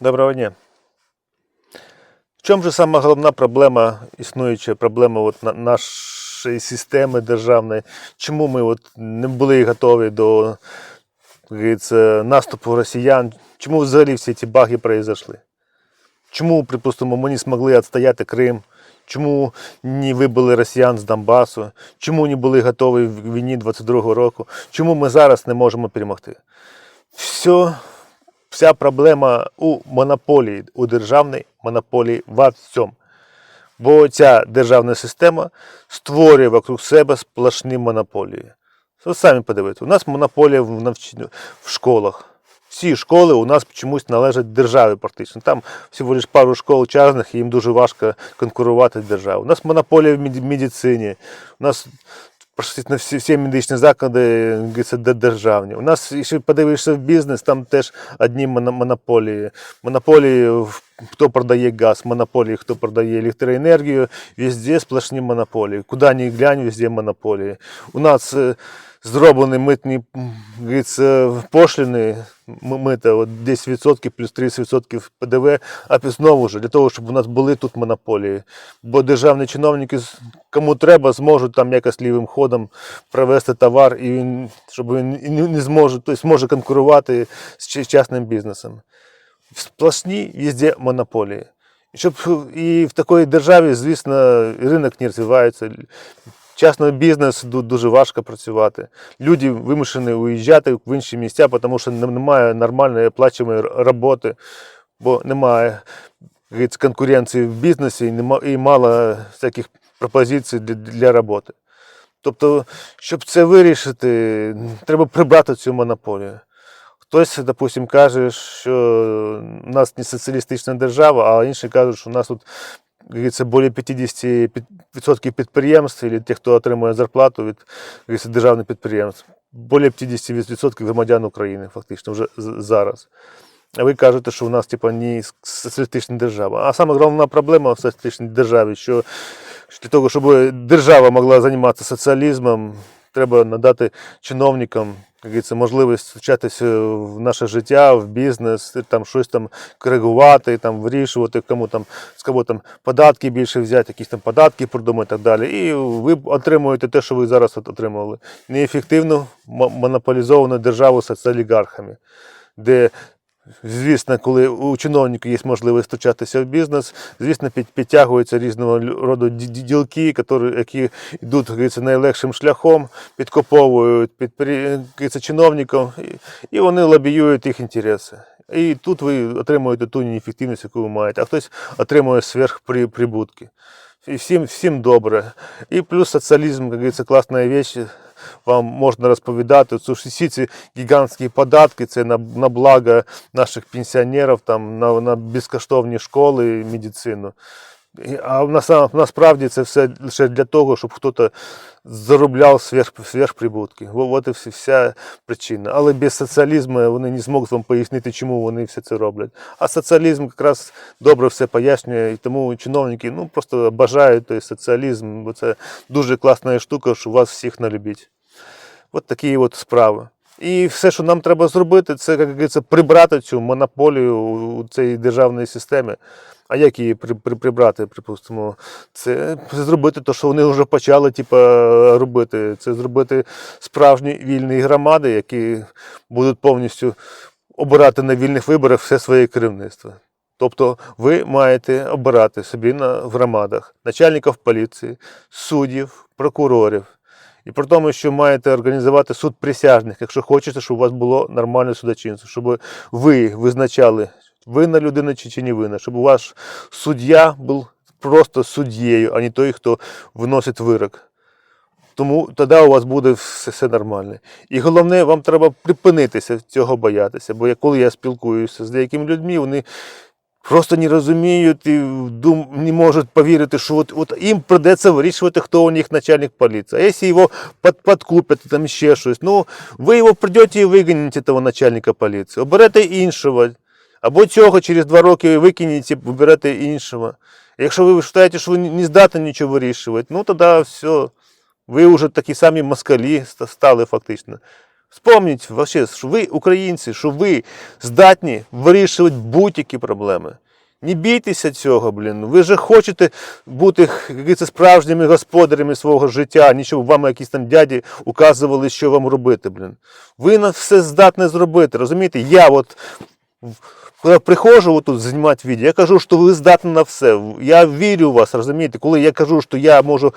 Доброго дня. В чому же сама головна проблема, існуюча проблема от нашої системи державної? Чому ми от не були готові до наступу росіян? Чому взагалі всі ці баги произошли? Чому, припустимо, ми не змогли відстояти Крим? Чому не вибили росіян з Донбасу? Чому не були готові в війні 22-го року? Чому ми зараз не можемо перемогти? Все вся проблема у монополії, у державній монополії во всьому. Бо ця державна система створює вокруг себе сплошні монополії. Ви самі подивіться, у нас монополія в, навчанні, в школах. Всі школи у нас чомусь належать державі практично. Там всього лише пару школ частних, і їм дуже важко конкурувати з державою. У нас монополія в медицині. У нас практично всі, всі медичні заклади державні. У нас, якщо подивишся в бізнес, там теж одні моно- монополії. Монополії, в- хто продає газ, монополії, хто продає електроенергію, везде сплошні монополії. Куди ни глянь, везде монополії. У нас зроблені митні пошліни, мита, от 10% плюс 30% ПДВ, а знову ж для того, щоб у нас були тут монополії. Бо державні чиновники, кому треба, зможуть там якось лівим ходом провести товар, і він, щоб він не зможе, тобто може конкурувати з частним бізнесом. Сплошні везде монополії. І щоб і в такій державі, звісно, ринок не розвивається. Частний бізнес дуже важко працювати. Люди вимушені уїжджати в інші місця, тому що немає нормальної оплачуваної роботи, бо немає конкуренції в бізнесі і, мало всяких пропозицій для роботи. Тобто, щоб це вирішити, треба прибрати цю монополію. Хтось, допустим, каже, що у нас не соціалістична держава, а інші кажуть, що у нас тут говориться, більше 50% підприємств, або тих, хто отримує зарплату від державних підприємств, більше 50% громадян України фактично вже зараз. А ви кажете, що у нас типа, не соціалістична держава. А саме головна проблема в соціалістичній державі, що для того, щоб держава могла займатися соціалізмом, треба надати чиновникам говориться, можливість втручатися в наше життя, в бізнес, там щось там коригувати, там вирішувати, кому там з кого там податки більше взяти, якісь там податки придумати і так далі. І ви отримуєте те, що ви зараз от отримували. Неефективну монополізовану державу з олігархами, де Звісно, коли у чиновника є можливість втручатися в бізнес, звісно, підтягуються різного роду ді- ді- ділки, які, йдуть говориться, найлегшим шляхом, підкуповують підприємців чиновників, і вони лобіюють їх інтереси. І тут ви отримуєте ту неефективність, яку ви маєте, а хтось отримує сверхприбутки. І всім, всім добре. І плюс соціалізм, як говориться, класна річ. Вам можна розповідати, що всі ці гігантські податки це на, на благо наших пенсіонерів, там, на, на безкоштовні школи медицину. А насправді це все лише для того, щоб хтось заробляв сверхприбутки. От і вся причина. Але без соціалізму вони не зможуть вам пояснити, чому вони все це роблять. А соціалізм якраз добре все пояснює, і тому чиновники ну, просто бажають той соціалізм, бо це дуже класна штука, що вас всіх налюбить. От такі от справи. І все, що нам треба зробити, це як говориться, прибрати цю монополію у цій державній системі. А як її при, при, прибрати, припустимо, це зробити те, що вони вже почали типу, робити. Це зробити справжні вільні громади, які будуть повністю обирати на вільних виборах все своє керівництво. Тобто ви маєте обирати собі на в громадах начальників поліції, суддів, прокурорів. І при тому, що маєте організувати суд присяжних, якщо хочете, щоб у вас було нормальне судочинство, щоб ви визначали, винна людина чи, чи не винна, щоб ваш суддя був просто суддєю, а не той, хто виносить вирок. Тому тоді у вас буде все, все нормально. І головне, вам треба припинитися цього боятися. Бо я- коли я спілкуюся з деякими людьми, вони просто не розуміють і дум, не можуть повірити, що от, от їм придеться вирішувати, хто у них начальник поліції. А якщо його під, підкупять, там ще щось, ну ви його прийдете і вигоните того начальника поліції, оберете іншого. Або цього через два роки викинете, виберете іншого. Якщо ви вважаєте, що ви не здатні нічого вирішувати, ну тоді все. Ви вже такі самі москалі стали фактично. Вспомніть, що ви українці, що ви здатні вирішувати будь-які проблеми. Не бійтеся цього, блін. Ви же хочете бути як справжніми господарями свого життя, щоб вам якісь там дяді указували, що вам робити, блін. Ви на все здатні зробити. Розумієте? Я от коли приходжу тут знімати відео, я кажу, що ви здатні на все. Я вірю в вас, розумієте? Коли я кажу, що я можу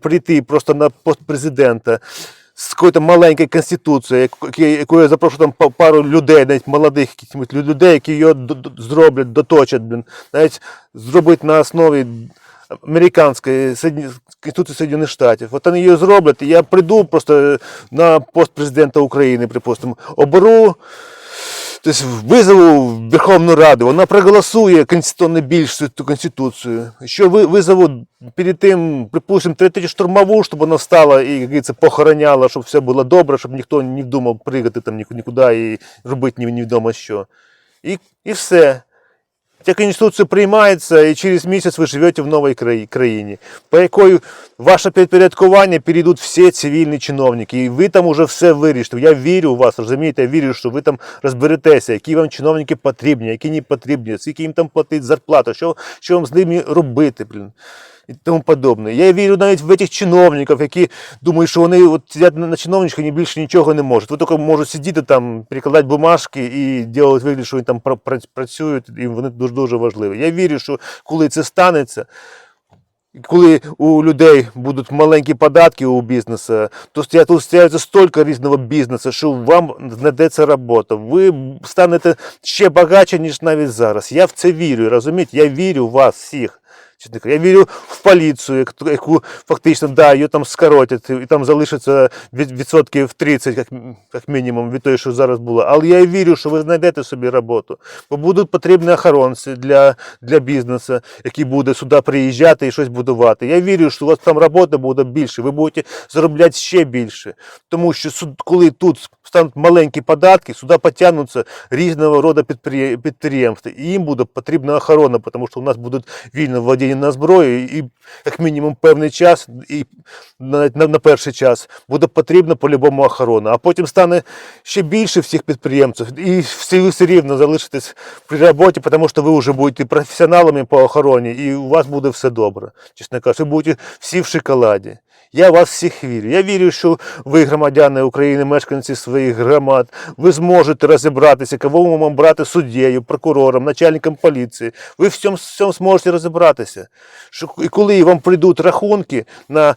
прийти просто на пост президента з якоюсь маленькою конституцією, яку- я запрошу там пару людей, навіть молодих людей, які його зроблять, доточать, навіть зробити на основі американської Конституції Соєдинених Штатів. От вони її зроблять, і я прийду просто на пост президента України, припустимо, оберу. Тобто визову в Верховну Раду, вона проголосує конституційно більш цю конституцію. Що ви визову перед тим, припустимо, третю штурмову, щоб вона встала і як це похороняла, щоб все було добре, щоб ніхто не вдумав пригати там ні- нікуди і робити невідомо що. І, і все. Ця конституція приймається, і через місяць ви живете в новій країні, по якої ваше підпорядкування перейдуть всі цивільні чиновники, і ви там уже все вирішите. Я вірю у вас, розумієте, я вірю, що ви там розберетеся, які вам чиновники потрібні, які не потрібні, скільки їм там платить зарплату, що, що вам з ними робити, блін. І тому подобне. Я вірю навіть в цих чиновників, які думають, що вони от сидять на чиновничках і більше нічого не можуть. Ви тільки можуть сидіти там, перекладати бумажки і робити вигляд, що вони там пра- пра- працюють, і вони дуже дуже важливі. Я вірю, що коли це станеться, коли у людей будуть маленькі податки у бізнесу, то тут стягується стільки різного бізнесу, що вам знайдеться робота. Ви станете ще багатше, ніж навіть зараз. Я в це вірю, розумієте? Я вірю в вас всіх. Я вірю в поліцію, яку- фактично да, її там скоротять, і там залишиться відсотків 30, як, як мінімум, від того, що зараз було. Але я вірю, що ви знайдете собі роботу. Бо будуть потрібні охоронці для, для бізнесу, які будуть сюди приїжджати і щось будувати. Я вірю, що у вас там роботи буде більше, ви будете заробляти ще більше. Тому що коли тут стануть маленькі податки, сюди потягнуться різного роду підприє- підприємства. І їм буде потрібна охорона, тому що у нас будуть вільно владіння на зброю, і як мінімум певний час, і навіть на, на перший час буде потрібна по-любому охорона. А потім стане ще більше всіх підприємців, і всі ви все рівно залишитесь при роботі, тому що ви вже будете професіоналами по охороні, і у вас буде все добре. Чесно кажучи, ви будете всі в шоколаді. Я вас всіх вірю. Я вірю, що ви, громадяни України, мешканці своїх громад, ви зможете розібратися, кого вам брати суддєю, прокурором, начальником поліції. Ви в цьому, в цьому зможете розібратися. Що, і коли вам прийдуть рахунки на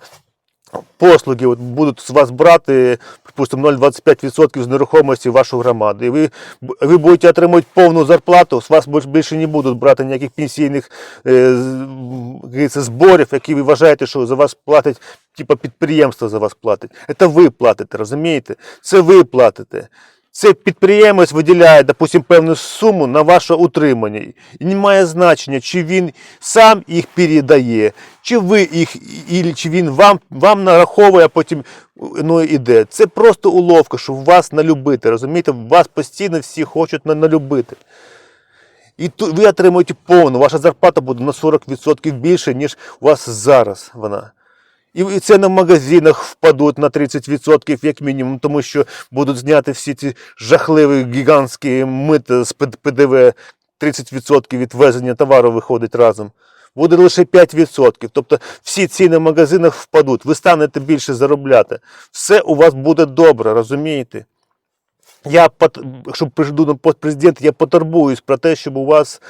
послуги, будуть з вас брати, припустимо, 0,25% з нерухомості в вашу громаду. І ви, ви будете отримувати повну зарплату, з вас більше не будуть брати ніяких пенсійних е, зборів, які ви вважаєте, що за вас платить, типу підприємство за вас платить. Це ви платите, розумієте? Це ви платите. Це підприємець виділяє, допустим, певну суму на ваше утримання. І не має значення, чи він сам їх передає, чи ви їх, і- чи він вам, вам нараховує, а потім ну, іде. Це просто уловка, щоб вас налюбити. Розумієте, вас постійно всі хочуть на- налюбити. І ту, ви отримуєте повну, ваша зарплата буде на 40% більше, ніж у вас зараз вона. І ціни в магазинах впадуть на 30% як мінімум, тому що будуть зняти всі ці жахливі гігантські мити з ПДВ, 30% від ввезення товару виходить разом. Буде лише 5%. Тобто всі ціни в магазинах впадуть, ви станете більше заробляти. Все у вас буде добре, розумієте? Я, якщо прийду на пост президента, я потурбуюсь про те, щоб у вас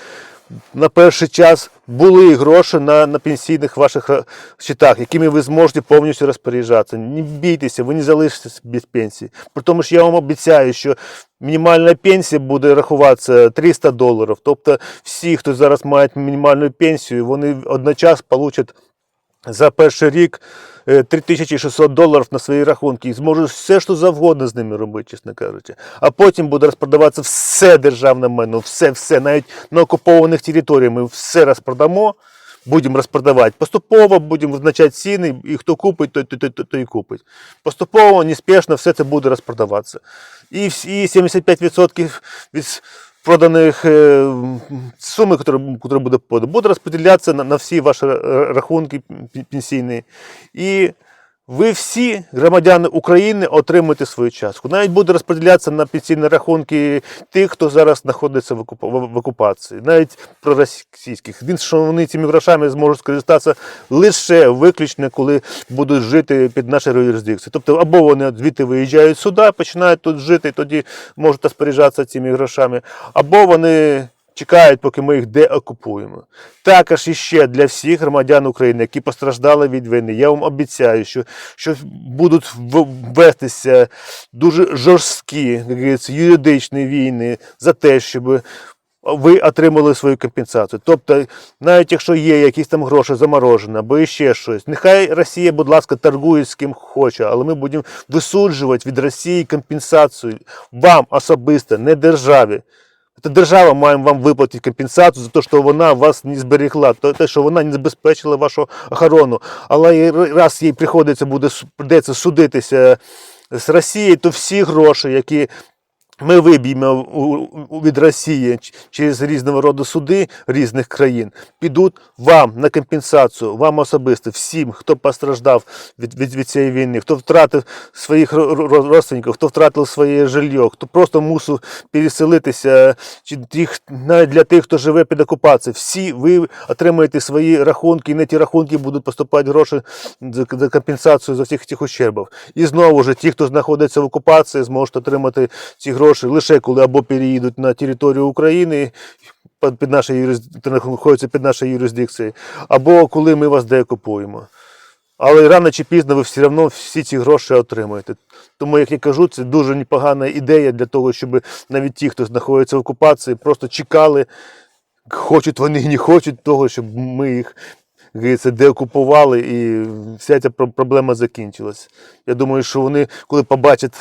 на перший час були гроші на, на пенсійних ваших ра- счетах, якими ви зможете повністю розпоряджатися. Не бійтеся, ви не залишитеся без пенсії. При тому, що я вам обіцяю, що мінімальна пенсія буде рахуватися 300 доларів. Тобто всі, хто зараз мають мінімальну пенсію, вони одночасно получать за перший рік е, 3600 доларів на свої рахунки і зможуть все, що завгодно з ними робити, чесно кажучи. А потім буде розпродаватися все державне майно, все, все, навіть на окупованих територіях ми все розпродамо, будемо розпродавати. Поступово будемо визначати ціни, і хто купить, той, той, той, той, і купить. Поступово, неспішно все це буде розпродаватися. І всі 75% від проданих е, суми, які буде подано, буде розподілятися на, на всі ваші рахунки пен- пенсійні. Ви всі, громадяни України, отримуєте свою частку. Навіть буде розподілятися на пенсійні рахунки тих, хто зараз знаходиться в окупації, навіть проросійських. Він що вони цими грошами зможуть скористатися лише виключно, коли будуть жити під нашою юрисдикцією. Тобто, або вони звідти виїжджають сюди, починають тут жити, і тоді можуть розпоряджатися цими грошами, або вони. Чекають, поки ми їх деокупуємо. Також іще для всіх громадян України, які постраждали від війни, я вам обіцяю, що, що будуть в- вестися дуже жорсткі як юридичні війни за те, щоб ви отримали свою компенсацію. Тобто, навіть якщо є якісь там гроші заморожені, або ще щось, нехай Росія, будь ласка, торгує з ким хоче, але ми будемо висуджувати від Росії компенсацію вам особисто, не державі. Це держава має вам виплатити компенсацію за те, що вона вас не зберегла, те, що вона не забезпечила вашу охорону. Але раз їй приходиться буде придеться судитися з Росією, то всі гроші, які ми виб'ємо від Росії через різного роду суди різних країн, підуть вам на компенсацію, вам особисто, всім, хто постраждав від, від, від цієї війни, хто втратив своїх ро- ро- родственників, хто втратив своє жилье, хто просто мусив переселитися, чи тих, навіть для тих, хто живе під окупацією. Всі ви отримаєте свої рахунки, і на ті рахунки будуть поступати гроші за компенсацію за всіх цих ущербів. І знову ж ті, хто знаходиться в окупації, зможуть отримати ці гроші лише коли або переїдуть на територію України. під- нашою юрисдикцією, під нашою юрисдикцією, або коли ми вас деокупуємо. Але рано чи пізно ви все одно всі ці гроші отримаєте. Тому, як я кажу, це дуже непогана ідея для того, щоб навіть ті, хто знаходиться в окупації, просто чекали, хочуть вони, і не хочуть того, щоб ми їх говориться, деокупували і вся ця проблема закінчилась. Я думаю, що вони, коли побачать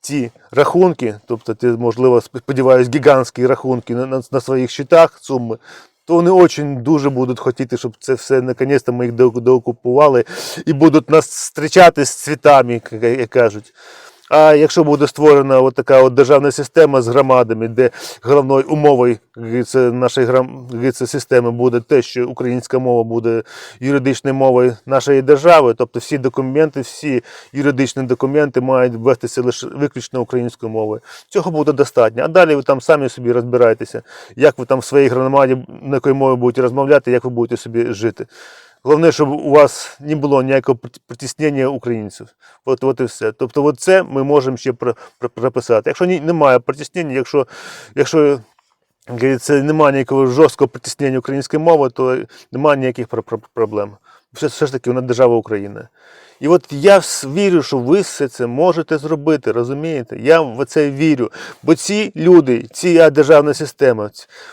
ці рахунки, тобто, ти, можливо, сподіваюся, гігантські рахунки на, на, на своїх щитах, суми, то вони дуже дуже будуть хотіти, щоб це все наконець-то ми їх доокупували і будуть нас зустрічати з цвітами, як кажуть. А якщо буде створена от така от державна система з громадами, де головною умовою нашої системи буде те, що українська мова буде юридичною мовою нашої держави, тобто всі документи, всі юридичні документи мають вестися лише виключно українською мовою. Цього буде достатньо. А далі ви там самі собі розбирайтеся, як ви там в своїй громаді на якої мові будете розмовляти, як ви будете собі жити. Головне, щоб у вас не було ніякого прит- притіснення українців. От, от і все. Тобто, от це ми можемо ще про- прописати. Якщо ні, немає притіснення, якщо, якщо говориться, немає ніякого жорсткого притіснення української мови, то немає ніяких про- про- проблем. Все, все ж таки вона держава Україна. І от я вірю, що ви все це можете зробити, розумієте? Я в це вірю. Бо ці люди, ця державна система,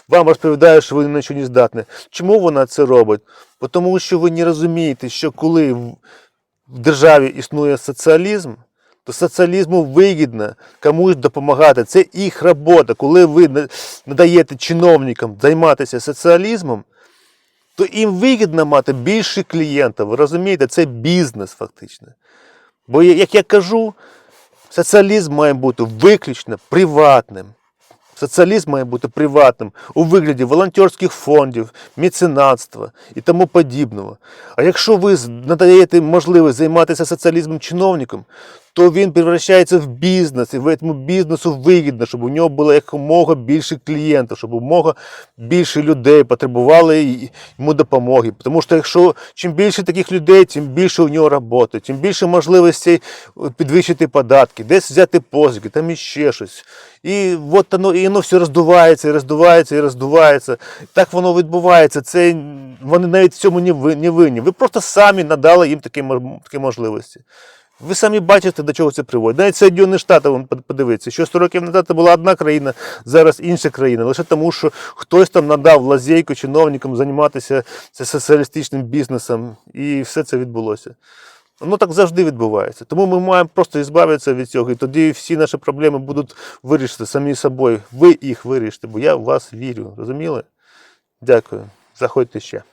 вам розповідають, що ви на нічого не здатні. Чому вона це робить? Тому що ви не розумієте, що коли в державі існує соціалізм, то соціалізму вигідно комусь допомагати. Це їх робота. Коли ви надаєте чиновникам займатися соціалізмом, то їм вигідно мати більше клієнтів. Ви розумієте, це бізнес фактично. Бо, як я кажу, соціалізм має бути виключно приватним. Соціалізм має бути приватним у вигляді волонтерських фондів, меценатства і тому подібного. А якщо ви надаєте можливість займатися соціалізмом чиновникам, то він превращається в бізнес, і в цьому бізнесу вигідно, щоб у нього було якомога більше клієнтів, щоб якомога більше людей потребували йому допомоги. Тому що якщо чим більше таких людей, тим більше у нього роботи, тим більше можливостей е, підвищити податки, десь взяти позики, там іще щось. І от воно, і воно все роздувається, і роздувається, і роздувається. Так воно відбувається. Це вони навіть в цьому не винні. Ви просто самі надали їм такі можливості. Ви самі бачите, до чого це приводить. Навіть Соєдинені Штати, вон, под- що 100 років назад це була одна країна, зараз інша країна. Лише тому, що хтось там надав лазейку чиновникам займатися соціалістичним бізнесом, і все це відбулося. Воно так завжди відбувається. Тому ми маємо просто ізбавитися від цього, і тоді всі наші проблеми будуть вирішити самі собою. Ви їх вирішите, бо я в вас вірю. Розуміли? Дякую. Заходьте ще.